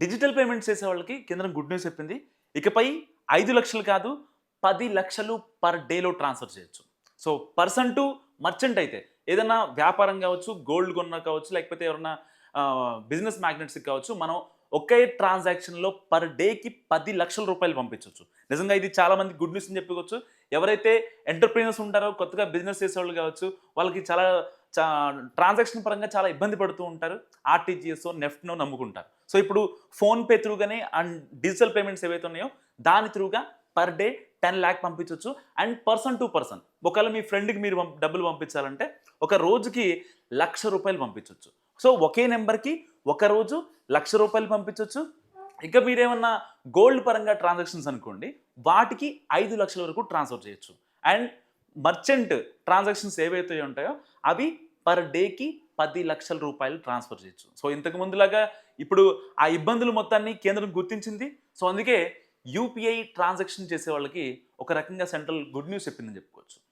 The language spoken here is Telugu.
డిజిటల్ పేమెంట్స్ చేసే వాళ్ళకి కేంద్రం గుడ్ న్యూస్ చెప్పింది. ఇకపై ఐదు లక్షలు కాదు పది లక్షలు పర్ డేలో ట్రాన్స్ఫర్ చేయొచ్చు. సో పర్సన్ టు మర్చెంట్ అయితే ఏదైనా వ్యాపారం కావచ్చు గోల్డ్ కొన్న కావచ్చు లేకపోతే ఎవరైనా బిజినెస్ మ్యాగ్నెట్స్కి కావచ్చు మనం ఒకే ట్రాన్సాక్షన్లో పర్ డేకి పది లక్షల రూపాయలు పంపించవచ్చు నిజంగా ఇది చాలామంది గుడ్ న్యూస్ అని చెప్పుకోవచ్చు. ఎవరైతే ఎంటర్ప్రీనర్స్ ఉంటారో కొత్తగా బిజినెస్ చేసేవాళ్ళు కావచ్చు వాళ్ళకి చాలా చా ట్రాన్సాక్షన్ పరంగా చాలా ఇబ్బంది పడుతూ ఉంటారు. ఆర్టీజీఎస్ నెఫ్ట్ను నమ్ముకుంటారు. సో ఇప్పుడు ఫోన్పే త్రూగానే అండ్ డిజిటల్ పేమెంట్స్ ఏవైతే ఉన్నాయో దాని త్రూగా పర్ డే టెన్ ల్యాక్ పంపించవచ్చు అండ్ పర్సన్ టు పర్సన్ ఒకవేళ మీ ఫ్రెండ్కి మీరు డబ్బులు పంపించాలంటే ఒక రోజుకి లక్ష రూపాయలు పంపించవచ్చు సో ఒకే నెంబర్కి ఒక రోజు లక్ష రూపాయలు పంపించవచ్చు ఇంకా మీరేమన్నా గోల్డ్ పరంగా ట్రాన్సాక్షన్స్ అనుకోండి వాటికి ఐదు లక్షల వరకు ట్రాన్స్ఫర్ చేయొచ్చు. అండ్ మర్చెంట్ ట్రాన్సాక్షన్స్ ఏవైతే ఉంటాయో అవి పర్ డేకి పది లక్షల రూపాయలు ట్రాన్స్ఫర్ చేయొచ్చు. సో ఇంతకు ముందులాగా ఇప్పుడు ఆ ఇబ్బందులు మొత్తాన్ని కేంద్రం గుర్తించింది. సో అందుకే యూపీఐ ట్రాన్సాక్షన్ చేసే వాళ్ళకి ఒక రకంగా సెంట్రల్ గుడ్ న్యూస్ చెప్పిందని చెప్పుకోవచ్చు.